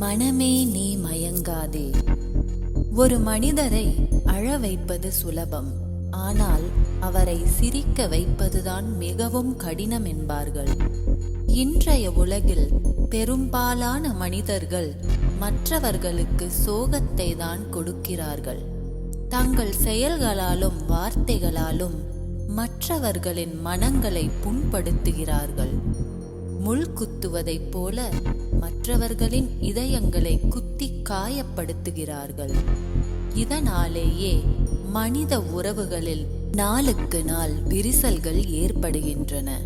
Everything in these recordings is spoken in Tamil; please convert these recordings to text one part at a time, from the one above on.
மனமே நீ மயங்காதே. ஒரு மனிதரை அழ வைப்பது சுலபம். ஆனால் அவரை சிரிக்க வைப்பதுதான் மிகவும் கடினம் என்பார்கள். இன்றைய உலகில் பெரும்பாலான மனிதர்கள் மற்றவர்களுக்கு சோகத்தை தான் கொடுக்கிறார்கள். தங்கள் செயல்களாலும் வார்த்தைகளாலும் மற்றவர்களின் மனங்களை புண்படுத்துகிறார்கள். முள் குத்துவதைப் போல மற்றவர்களின் இதயங்களை குத்தி காயப்படுத்துகிறார்கள். இதனாலேயே மனித உறவுகளில் நாளுக்கு நாள் விரிசல்கள் ஏற்படுகின்றன.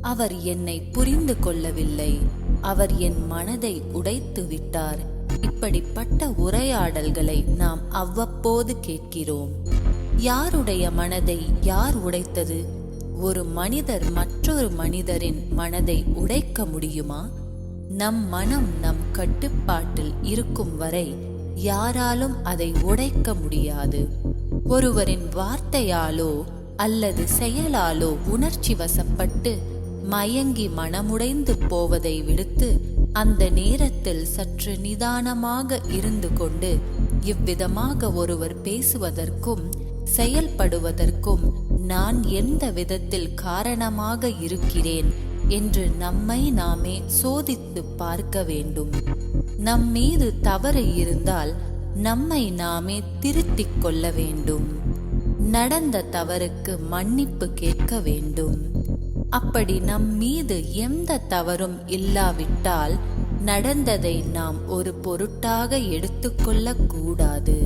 அவர் என்னை புரிந்து கொள்ளவில்லை. அவர் என் மனதை உடைத்து விட்டார். இப்படிப்பட்ட உரையாடல்களை நாம் அவ்வப்போது கேட்கிறோம். யாருடைய மனதை யார் உடைத்தது? ஒரு மனிதர் மற்றொரு மனிதரின் மனதை உடைக்க முடியுமா? நம் மனம் நம் கட்டுப்பாட்டில் இருக்கும் வரை யாராலும் அதை உடைக்க முடியாது. ஒருவரின் வார்த்தையாலோ அல்லது செயலாலோ உணர்ச்சி வசப்பட்டு மயங்கி மனமுடைந்து போவதை விடுத்து அந்த நேரத்தில் சற்று நிதானமாக இருந்து கொண்டு இவ்விதமாக ஒருவர் பேசுவதற்கும் செயல்படுவதற்கும் நான் எந்த விதத்தில் காரணமாக இருக்கிறேன் என்று நம்மை நாமே சோதித்து பார்க்க வேண்டும். நம் மீது தவறு இருந்தால் நம்மை நாமே திருத்திக் கொள்ள வேண்டும். நடந்த தவறுக்கு மன்னிப்பு கேட்க வேண்டும். அப்படி நம் மீது எந்த தவறும் இல்லாவிட்டால் நடந்ததை நாம் ஒரு பொருட்டாக எடுத்துக்கொள்ளக்கூடாது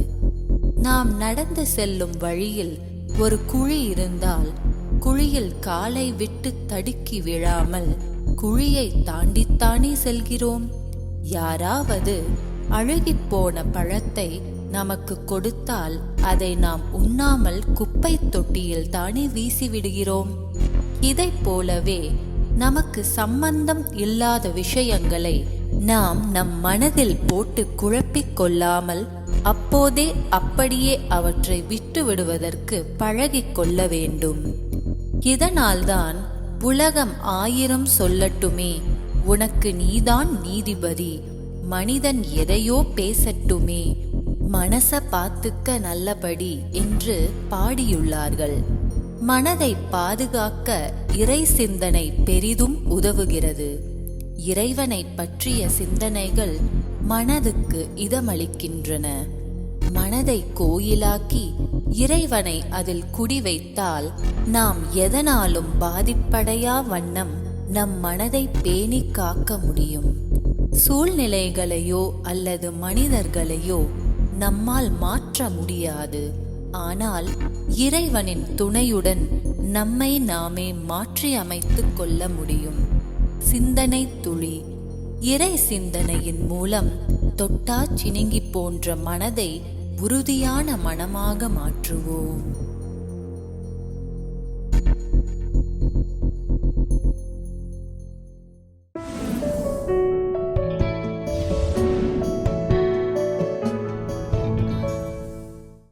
நாம் நடந்து செல்லும் வழியில் ஒரு குழி இருந்தால் குழியில் காலை விட்டு தடுக்கி விழாமல் குழியை தாண்டித்தானே செல்கிறோம். யாராவது அழுகிப்போன பழத்தை நமக்கு கொடுத்தால் அதை நாம் உண்ணாமல் குப்பை தொட்டியில் தானே வீசிவிடுகிறோம் இதைப் போலவே நமக்கு சம்பந்தம் இல்லாத விஷயங்களை நாம் நம் மனதில் போட்டு குழப்பிக் கொள்ளாமல் அப்போதே அப்படியே அவற்றை விட்டு விடுவதற்கு பழகிக் கொள்ள வேண்டும். இதனால்தான் உலகம் ஆயிரம் சொல்லட்டுமே உனக்கு நீதான் நீதிபதி மனிதன் எதையோ பேசட்டுமே மனச பார்த்துக்க நல்லபடி என்று பாடியுள்ளார்கள். மனதை பாதுகாக்க இறை சிந்தனை பெரிதும் உதவுகிறது. இறைவனை பற்றிய சிந்தனைகள் மனதுக்கு இதமளிக்கின்றன. மனதை கோயிலாக்கி இறைவனை அதில் குடி வைத்தால் நாம் எதனாலும் பாதிப்படையா வண்ணம் நம் மனதை பேணி காக்க முடியும். சூழ்நிலைகளையோ அல்லது மனிதர்களையோ நம்மால் மாற்ற முடியாது. ஆனால் இறைவனின் துணையுடன் நம்மை நாமே மாற்றி அமைத்து கொள்ள முடியும். சிந்தனை துளி இறை சிந்தனையின் மூலம் தொட்டா சினுங்கி போன்ற மனதை உறுதியான மனமாக மாற்றுவோம்.